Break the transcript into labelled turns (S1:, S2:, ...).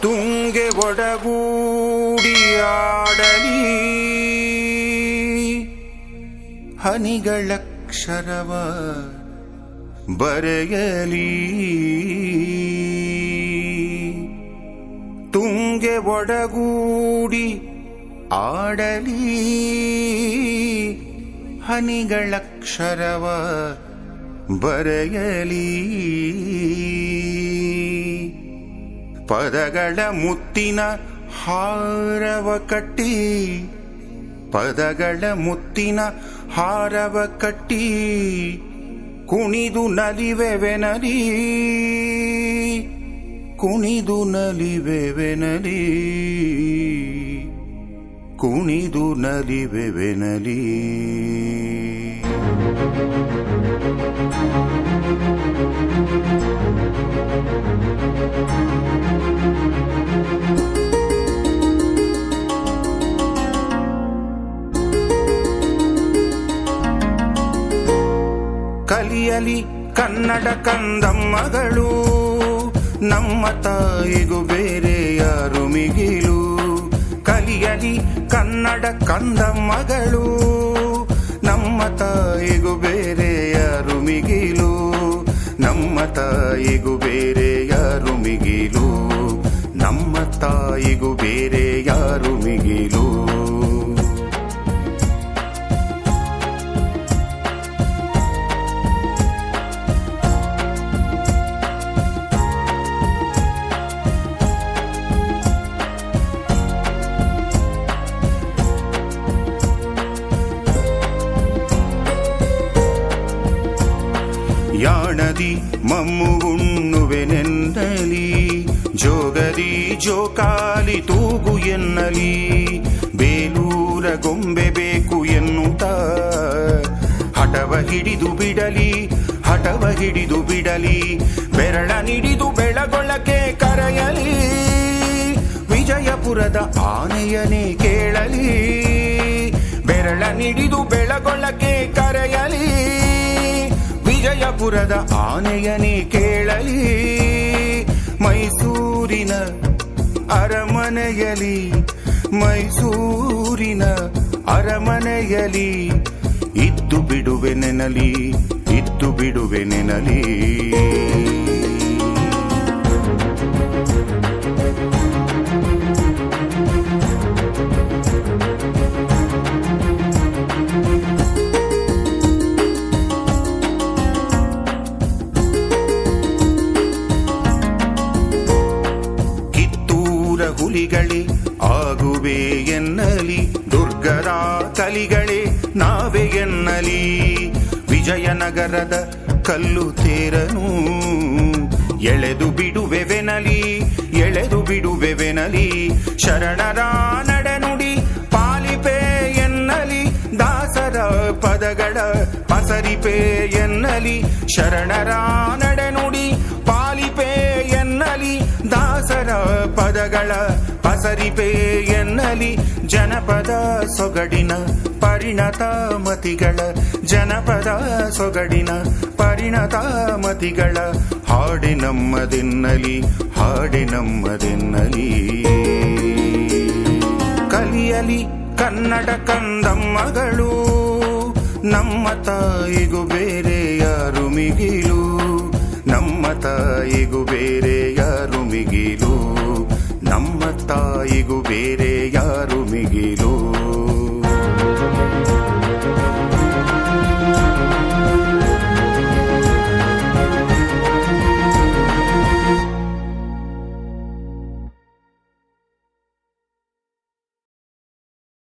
S1: ತುಂಗೆ ಒಡಗೂಡಿಯಾಡಲಿ ಹನಿಗಳಕ್ಷರವ ಬರೆಯಲಿ. ತುಂಗೆ ಒಡಗೂಡಿ ಆಡಲಿ. ಹನಿಗಳಕ್ಷರವ ಬರೆಯಲಿ. ಪದಗಳ ಮುತ್ತಿನ ಹಾರವ ಕಟ್ಟಿ ಪದಗಳ ಮುತ್ತಿನ ಹಾರವ ಕಟ್ಟಿ ಕುಣಿದು ನಲಿವೆವೆನಲಿ ಕುಣಿದು ನಲಿವೆವೆನಲಿ ಕುಣಿದು ನಲಿವೆವೆನಲಿ ಕಲಿಯಲಿ ಕನ್ನಡ ಕಂದಮ್ಮಗಳು, ನಮ್ಮ ತಾಯಿಗೂ ಬೇರೆ ಯಾರು ಮಿಗಿಲು. ಕಲಿಯಲಿ ಕನ್ನಡ ಕಂದಮ್ಮಗಳು, ನಮ್ಮ ತಾಯಿಗೂ ಬೇರೆ ಯಾರು ಮಿಗಿಲು. ನಮ್ಮ ತಾಯಿಗೂ ಬೇರೆ ಯಾರು ಮಿಗಿಲು. ನಮ್ಮ ತಾಯಿಗೂ ಬೇರೆ ಯಾರು ಮಿಗಿಲು. ಯಾಣದಿ ಮಮ್ಮು ಉಣ್ಣುವೆನೆನ್ನಲಿ ಜೋಗದಿ ಜೋಕಾಲಿ ತೂಗು ಎನ್ನಲಿ, ಬೇಲೂರ ಗೊಂಬೆ ಬೇಕು ಎನ್ನುತ್ತ. ಹಟವ ಹಿಡಿದು ಬಿಡಲಿ, ಹಟವ ಹಿಡಿದು ಬಿಡಲಿ, ಬೆರಳ ನಿಡಿದು ಬೆಳಗೊಳಕ್ಕೆ ಕರೆಯಲಿ, ವಿಜಯಪುರದ ಆನೆಯನೇ ಕೇಳಲಿ, ಬೆರಳ ನಿಡಿದು ಬೆಳಗೊಳಕ್ಕೆ ವಿಜಯಪುರದ ಆನೆಯನೇ ಕೇಳಲಿ. ಮೈಸೂರಿನ ಅರಮನೆಯಲಿ ಮೈಸೂರಿನ ಅರಮನೆಯಲಿ ಇದ್ದು ಬಿಡುವೆ ನೆನಲಿ ಇದ್ದು ಬಿಡುವೆ ನೆನಲಿ. ಕಿತ್ತೂರ ಹುಲಿಗಳೇ ಆಗುವೆ ಎನ್ನಲಿ. ದುರ್ಗದ ಕಲಿಗಳೇ ನಾವೇ ಎನ್ನಲಿ. ವಿಜಯನಗರದ ಕಲ್ಲು ತೇರನು. ಎಳೆದು ಬಿಡುವೆವೆನಲಿ ಎಳೆದು ಬಿಡುವೆವೆನಲಿ ಶರಣರ ನಡೆನುಡಿ ಪಾಲಿಪೆ ಎನ್ನಲಿ. ದಾಸರ ಪದಗಳ ಪಸರಿಪೆ ಎನ್ನಲಿ. ಶರಣರ ನಡೆನುಡಿ ದಾಸರ ಪದಗಳ ಪಸರಿಪೆ ಎನ್ನಲಿ ಜನಪದ ಸೊಗಡಿನ ಪರಿಣತ ಮತಿಗಳ ಜನಪದ ಸೊಗಡಿನ ಪರಿಣತ ಮತಿಗಳ ಹಾಡಿ ನಮ್ಮದೆನ್ನಲಿ, ಹಾಡಿ ನಮ್ಮದಿನ್ನಲಿ. ಕಲಿಯಲಿ ಕನ್ನಡ ಕಂದಮ್ಮಗಳು, ನಮ್ಮ ತಾಯಿಗೂ ಬೇರೆ ಯಾರು ಮಿಗಿಲು, ನಮ್ಮ ತಾಯಿಗೂ ಬೇರೆ ತಾಯಿಗೂ ಬೇರೆ